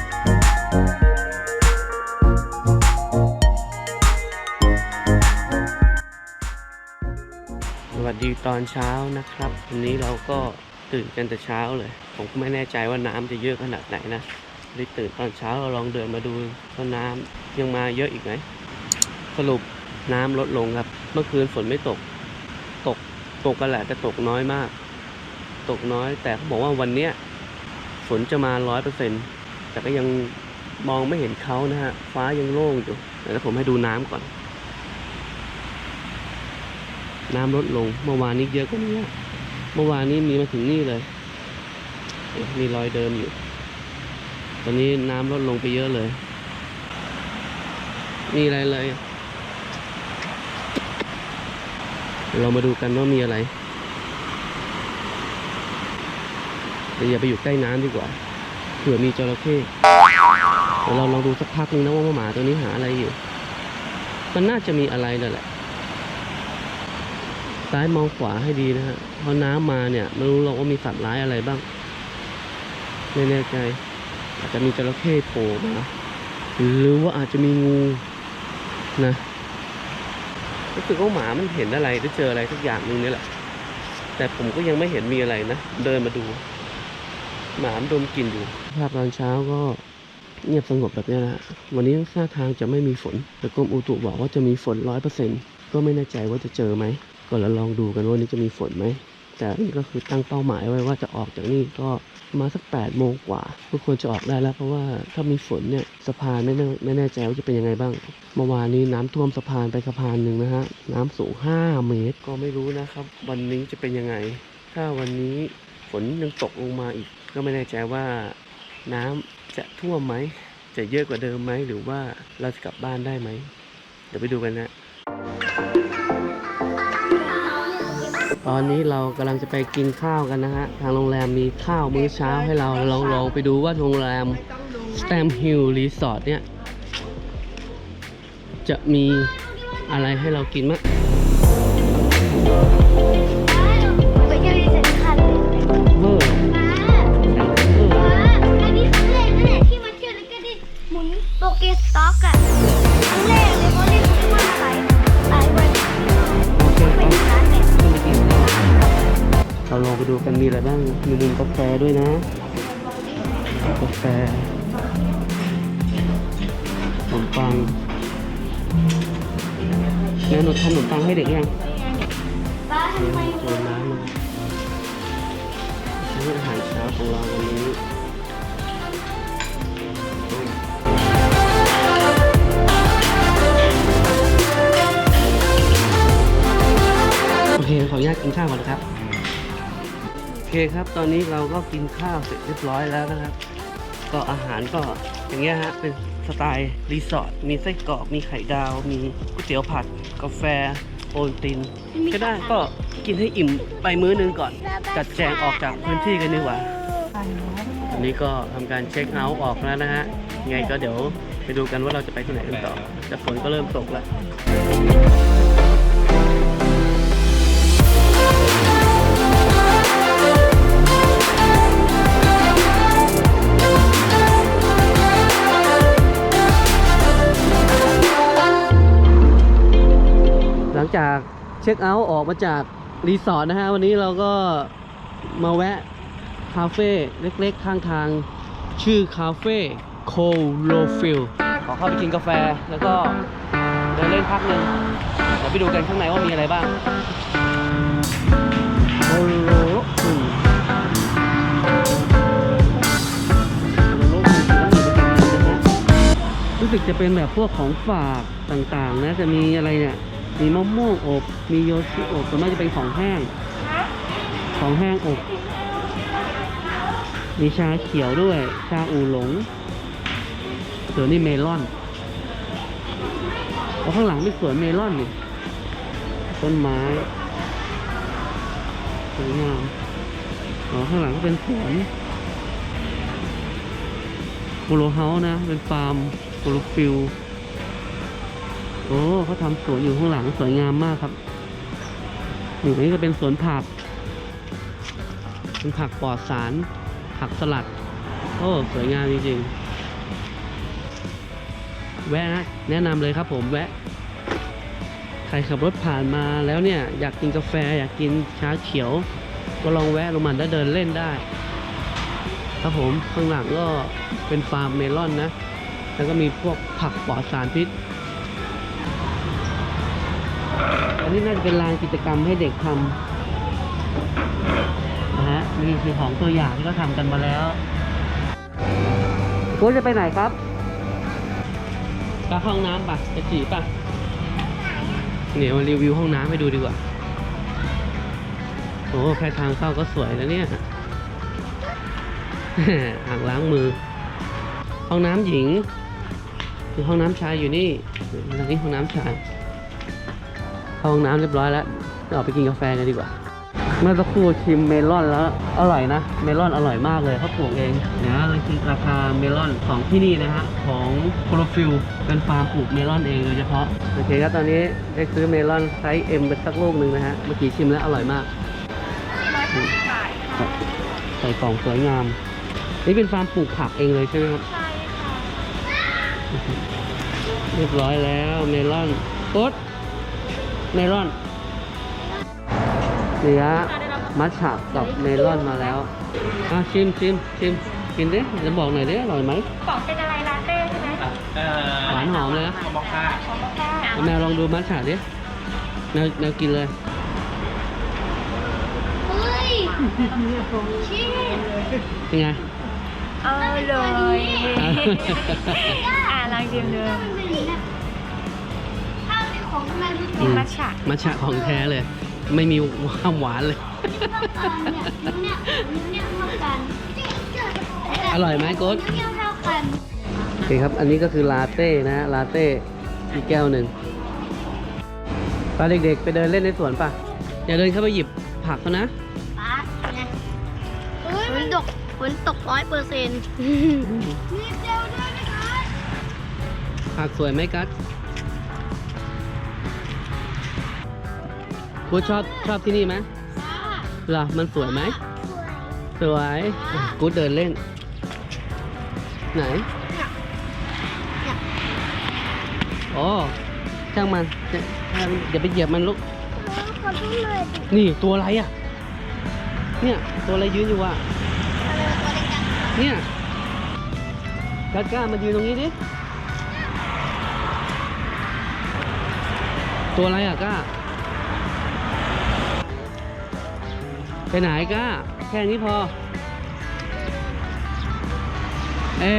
สวัสดีตอนเช้านะครับวันนี้เราก็ตื่นกันแต่เช้าเลย ผมก็ไม่แน่ใจว่าน้ำจะเยอะขนาดไหนนะเลยตื่นตอนเช้าเราลองเดินมาดูว่าน้ำยังมาเยอะอีกไหมสรุปน้ำลดลงครับ เมื่อคืนฝนไม่ตก ตกตกกันแหละแต่ตกน้อยมาก ตกน้อยแต่เขาบอกว่าวันเนี้ยฝนจะมาร้อยเปอร์เซ็นต์ แต่ก็ยังมองไม่เห็นเขานะฮะ ฟ้ายังโล่งอยู่เดี๋ยวผมให้ดูน้ำก่อน น้ำลดลง เมื่อวานนี้เยอะกว่านี้อะเมื่อวานนี้มีมาถึงนี่เลย มีรอยเดิมอยู่ ตอนนี้น้ำลดลงไปเยอะเลย มีอะไรเลย เรามาดูกันว่ามีอะไรแต่อย่าไปอยู่ใกล้น้ำดีกว่า เผื่อมีจระเข้เดี๋ยวเราลองดูสักพักนึงนะว่าหมาตัวนี้หาอะไรอยู่ มันน่าจะมีอะไรนั่นแหละ ซ้ายมองขวาให้ดีนะฮะเพราะน้ำมาเนี่ยไม่รู้หรอกว่ามีสัตว์ร้ายอะไรบ้างไม่แน่ใจ อาจจะมีจระเข้โผล่มาหรือว่าอาจจะมีงูนะรู้สึกว่าหมามันเห็นอะไรหรือเจออะไรสักอย่างนึงนี่แหละ แต่ผมก็ยังไม่เห็นมีอะไรนะ เดินมาดู หมามดมกลิ่นอยู่ ภาพตอนเช้าก็เงียบสงบแบบนี้นะฮะวันนี้ท่าทางจะไม่มีฝน แต่กรมอุตุบอกว่าจะมีฝนร้อยเปอร์เซ็นต์ก็ไม่แน่ใจว่าจะเจอไหม ก็แล้วลองดูกันว่าวันนี้จะมีฝนไหม แต่นี่ก็คือตั้งเป้าหมายไว้ว่าจะออกจากนี่ก็มาสักแปดโมงกว่าทุกควรจะออกได้แล้ว เพราะว่าถ้ามีฝนเนี่ยสะพานไม่แน่ไม่แน่ใจว่าจะเป็นยังไงบ้าง เมื่อวานนี้น้ำท่วมสะพานไปสะพานหนึ่งนะฮะ น้ำสูง 5 เมตร ก็ไม่รู้นะครับ วันนี้จะเป็นยังไง ถ้าวันนี้ฝนยังตกลงมาอีก ก็ไม่แน่ใจว่าน้ำจะท่วมไหม จะเยอะกว่าเดิมไหม หรือว่าเราจะกลับบ้านได้ไหม เดี๋ยวไปดูกันนะ ตอนนี้เรากำลังจะไปกินข้าวกันนะฮะ ทางโรงแรมมีข้าวมื้อเช้าให้เราลองลองไปดูว่าโรงแรม Stam Hill Resort เนี่ย จะมีอะไรให้เรากินมั้ย มีอะไรบ้าง มีมุมกาแฟด้วยนะ กาแฟขนมปังแม่หนูทำขนมปังให้เด็กยังบ้านเดี๋ยวทำไมเจอร้านมาอาหารเช้าของเราวันนี้โอเค ขออนุญาตกินข้าวก่อนนะครับ เคครับ ตอนนี้เราก็กินข้าวเสร็จเรียบร้อยแล้วนะครับ ก็อาหารก็อย่างเงี้ยฮะ เป็นสไตล์รีสอร์ท มีไส้กรอก มีไข่ดาว มีก๋วยเตี๋ยวผัด กาแฟ โอนติน ก็ได้ก็กินให้อิ่มไปมื้อนึงก่อน จัดแจงออกจากพื้นที่กันดีกว่าอันนี้ก็ทำการเช็คเอาท์ออกแล้วนะฮะ ยังไงก็เดี๋ยวไปดูกันว่าเราจะไปที่ไหนกันต่อ แต่ฝนก็เริ่มตกแล้ว เช็คเอาท์ออกมาจากรีสอร์ทนะฮะ วันนี้เราก็มาแวะ คาเฟ่เล็กๆ ข้างทาง ชื่อคาเฟ่โคโลฟิลขอเข้าไปกินกาแฟแล้วก็เดินเล่นพักหนึ่งเดี๋ยวไปดูกันข้างในว่ามีอะไรบ้างโคโลฟิลรู้สึกจะเป็นแบบพวกของฝากต่างๆนะ จะมีอะไรเนี่ย มีมะม่วงอบ มีโยชิอบส่วนมากจะเป็นของแห้ง ของแห้งอบ มีชาเขียวด้วย ชาอูหลงส่วนนี้เมลอนเอาข้างหลังเป็นสวนเมลอนนี่ต้นไม้สวยงามอ๋อข้างหลังก็เป็นสวนโปโลเฮาส์นะ เป็นฟาร์มโปโลฟิล โอ้เขาทำสวนอยู่ข้างหลังสวยงามมากครับอยู่นี้ก็เป็นสวนผัก เป็นผักปลอดสาร ผักสลัด โอ้ สวยงามจริงๆ แวะนะ แนะนำเลยครับผมแวะ ใครขับรถผ่านมาแล้วเนี่ย อยากกินกาแฟ อยากกินชาเขียว ก็ลองแวะลงมาแล้เดินเล่นได้ ครับผมข้างหลังก็เป็นฟาร์มเมลอนนะ แล้วก็มีพวกผักปลอดสารพิษ นนี้น่าจะเป็นลานกิจกรรมให้เด็กทำนะฮะนี่คือของตัวอย่างที่เขาทำกันมาแล้วกูจะไปไหนครับไปห้องน้ำปะจะจีบปะเนี่ยมารีวิวห้องน้ำให้ดูดีกว่าโอ้แค่ทางเข้าก็สวยแล้วเนี่ยอ่างล้างมือ ห้องน้ำหญิงคือห้องน้ำชายอยู่นี่ตรงนี้ห้องน้ำชาย เข้าห้องน้ำเรียบร้อยแล้วเราออกไปกินกาแฟกันดีกว่า เมื่อสักครู่ชิมเมลอนแล้วอร่อยนะ เมลอนอร่อยมากเลยเขาปลูกเองนะเลยคือราคาเมลอนของที่นี่นะฮะของโคโรฟิลเป็นฟาร์มปลูกเมลอนเองโดยเฉพาะโอเคครับตอนนี้ได้ซื้อเมลอนไซส์ M ไปสักลูกหนึ่งนะฮะเมื่อกี้ชิมแล้วอร่อยมากร้อยห้าสิบบาทค่ะใส่กล่องสวยงาม นี่เป็นฟาร์มปลูกผักเองเลยใช่ไหมครับใช่ค่ะเรียบร้อยแล้วเมลอนกด เมลอนเหลือมัทฉะกับเมลอนมาแล้วอะชิมชิมชิมกินดิจะบอกหน่อยดิอร่อยไหมกล่องเป็นอะไรลาเต้ใช่ไหมหวานหอมเลยนะของมอคค่าแมวลองดูมัทฉะดิแมวแมวกินเลยเฮ้ยชีสเป็นไงเอาเลยอ่าลองชิมดู ของมันอืมมัทฉะมัทฉะของแท้เลย ไม่มีความหวานเลยเนี่ยเนี่ยเท่ากันอร่อยไหมโกดเนี่ยเท่ากันโอเคครับ อันนี้ก็คือลาเต้นะฮะลาเต้อีกแก้วหนึ่งตอนเด็กๆ ไปเดินเล่นในสวนป่ะ อย่าเดินเข้าไปหยิบผักเขานะป้าเนี่ยฝนตกฝนตกร้อยเปอร์เซ็นต์นี่เดียวด้วยนะคะผักสวยไหมกัส กูชอบชอบที่นี่ไหมเหรอมันสวยไหม สวยกูเดินเล่น ไหนโอ้ช่างมันอย่าอย่าไปเหยียบมันลูกขอโทษเลยนี่ตัวอะไรอะ เนี่ยตัวอะไรยืนอยู่อะเนี่ยกล้ากล้ามายืนตรงนี้ดิ ตัวอะไรอะกล้า ไปไหนกล้าแค่นี้พอ เอ๊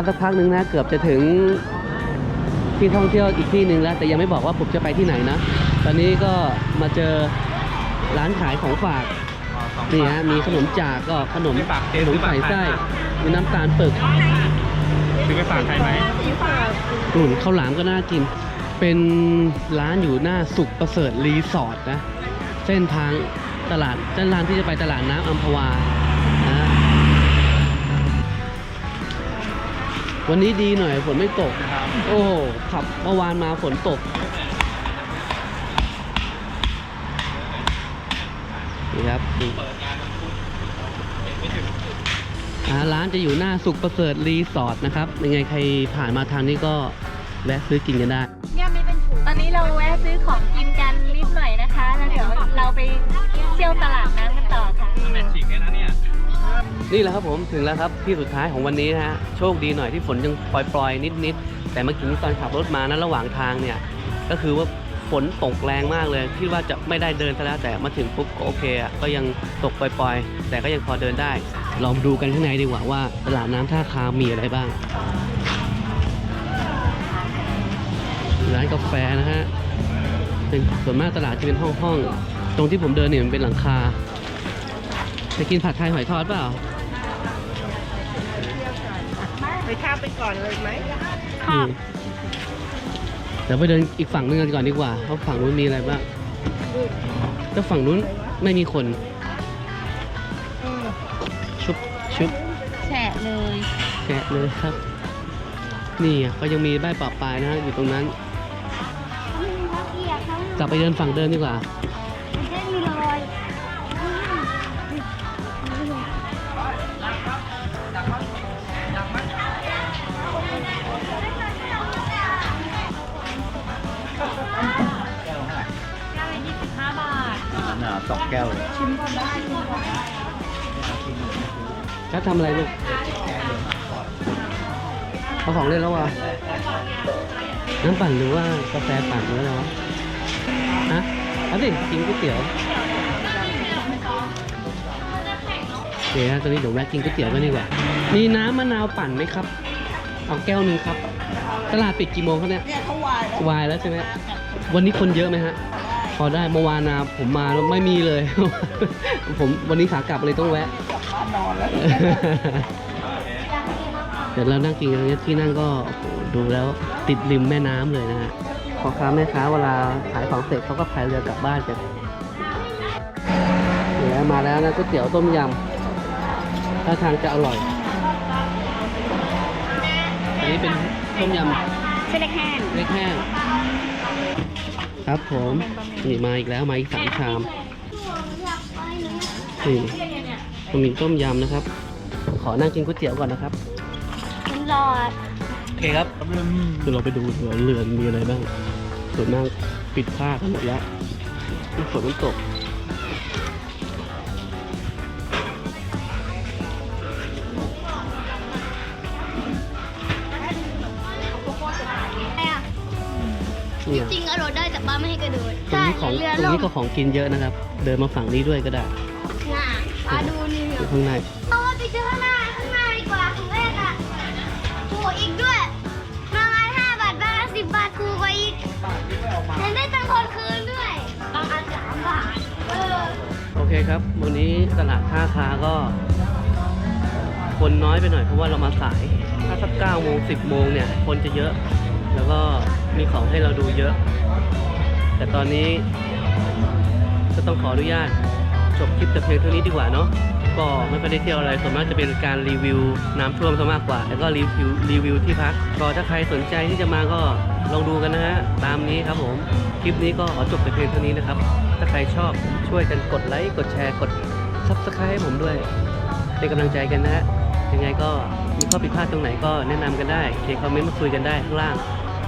มาสักพักหนึ่งนะเกือบจะถึงที่ท่องเที่ยวอีกที่หนึ่งแล้ว แต่ยังไม่บอกว่าผมจะไปที่ไหนนะ ตอนนี้ก็มาเจอร้านขายของฝากนี่ฮะมีขนมจากก็ขนมไปฝากขเจ๊นมใส่ไส้มีน้ำตาลปึกซื้อไปฝากใครไหมอุ่นข้าวหลามก็น่ากิน เป็นร้านอยู่หน้าสุขประเสริฐรีสอร์ทนะ เส้นทางตลาดเส้นทางที่จะไปตลาดน้ำอัมพวา วันนี้ดีหน่อยฝนไม่ตก โอ้โหขับเมื่อวานมาฝนตก นี่ครับร้านจะอยู่หน้าสุขประเสริฐรีสอร์ทนะครับ ยังไงใครผ่านมาทางนี้ก็แวะซื้อกินกันได้เนี่ยไม่เป็นถุงตอนนี้เราแวะซื้อของกินกันนิดหน่อยนะคะ แล้วเดี๋ยวเราไปเที่ยวตลาด นี่แหละครับผมถึงแล้วครับที่สุดท้ายของวันนี้นะฮะโชคดีหน่อยที่ฝนยังปล่อยๆ นิดๆ แต่เมื่อกี้ตอนขับรถมานะระหว่างทางเนี่ย ก็คือว่าฝนตกแรงมากเลยคิดว่าจะไม่ได้เดินซะแล้วแต่มาถึงปุ๊บก็โอเคอะก็ยังตกปล่อยๆ แต่ก็ยังพอเดินได้ ลองดูกันข้างในดีกว่าว่าตลาดน้ำท่าคามีอะไรบ้าง ร้านกาแฟนะฮะเป็นส่วนมากตลาดจะเป็นห้องๆ ตรงที่ผมเดินเนี่ยมันเป็นหลังคาจะกินผัดไทยหอยทอดเปล่า ไปข้ามไปก่อนเลยไหมอืมเดี๋ยวไปเดินอีกฝั่งนึงกันก่อนดีกว่าเพราะฝั่งนู้นมีอะไรบ้างก็ฝั่งนู้นไม่มีคนชุบชุบแฉะเลยแกะเลยครับ นี่อะก็ยังมีใบปะปลายนะอยู่ตรงนั้นเขามีพักเกียร์เขากลับไปเดินฝั่งเดินดีกว่า สองแก้วเลยแค่ทำอะไรลูกเอาของเล่นแล้ววะน้ำปั่นหรือว่ากาแฟปั่นหรืออะไรวะฮะเอาสิกินก๋วยเตี๋ยวเดี๋ยวนะตอนนี้เดี๋ยวแวะกินก๋วยเตี๋ยวกันดีกว่า มีน้ำมะนาวปั่นไหมครับ เอาแก้วหนึ่งครับ ตลาดปิดกี่โมงครับเนี่ย เนี่ยเขาวายแล้ววายแล้วใช่ไหมวันนี้คนเยอะไหมฮะพ อได้เมื่อวานนะผมมาแล้วไม่มีเลย ผมวันนี้ขากลับเลยต้องแวะกลับบ้านนอนแล้วเดี๋ยวเรานั่งกินกันที่นั่งก็โอ้โหดูแล้วติดริมแม่น้ำเลยนะฮะพ่อค้าแม่ค้าเวลาขายของเสร็จเขาก็พายเรือกลับบ้านกันเดี๋ยวมาแล้วนะก๋วยเตี๋ยวต้มยำท่าทางจะอร่อย อันนี้เป็นต้มยำเส้นเล็กแห้งเล็กแห้ง ครับผมนี่มาอีกแล้วมาอีกสามชามนี่มันมีต้มยำนะครับ ขอนั่งกินก๋วยเตี๋ยวก่อนนะครับคุณรอดโอเคครับคือเราไปดูเรือเรือนมีอะไรบ้างส่วนมากปิดผ้ากันหมดแล้วฝนมันตก จริงอร่อยได้แต่ป้าไม่ให้กระโดดตรงนี้ของเรือตรงล่มนี้ก็ของกินเยอะนะครับ เดินมาฝั่งนี้ด้วยก็ได้น่ะป้าดูนี่อยู่ข้างในเอาไปเจอข้างหน้าข้างหน้าดีกว่าของแรกอะถูกอีกด้วยบางอันห้าบาทบางอันสิบบาทถูกกว่าอีกเห็นได้ตังค์คนคืนด้วย บางอันสามบาท เออ โอเคครับ วันนี้ตลาดท่าคาก็ คนน้อยไปหน่อยเพราะว่าเรามาสาย ถ้าสักเก้าโมงสิบโมงเนี่ย คนจะเยอะ แล้วก็มีของให้เราดูเยอะ แต่ตอนนี้ก็ต้องขออนุญาตจบคลิปแต่เพียงเท่านี้ดีกว่าเนาะก็ไม่ค่อยได้เที่ยวอะไรส่วนมากจะเป็นการรีวิวน้ำท่วมซะมากกว่า แล้วก็รีวิวรีวิวที่พักก็ถ้าใครสนใจที่จะมาก็ลองดูกันนะฮะตามนี้ครับผมคลิปนี้ก็ขอจบแต่เพียงเท่านี้นะครับ ถ้าใครชอบช่วยกันกดไลค์กดแชร์กด subscribe ให้ผมด้วยเป็นกำลังใจกันนะฮะยังไงก็มีข้อผิดพลาดตรงไหนก็แนะนำกันได้เขียนคอมเมนต์มาคุยกันได้ข้างล่าง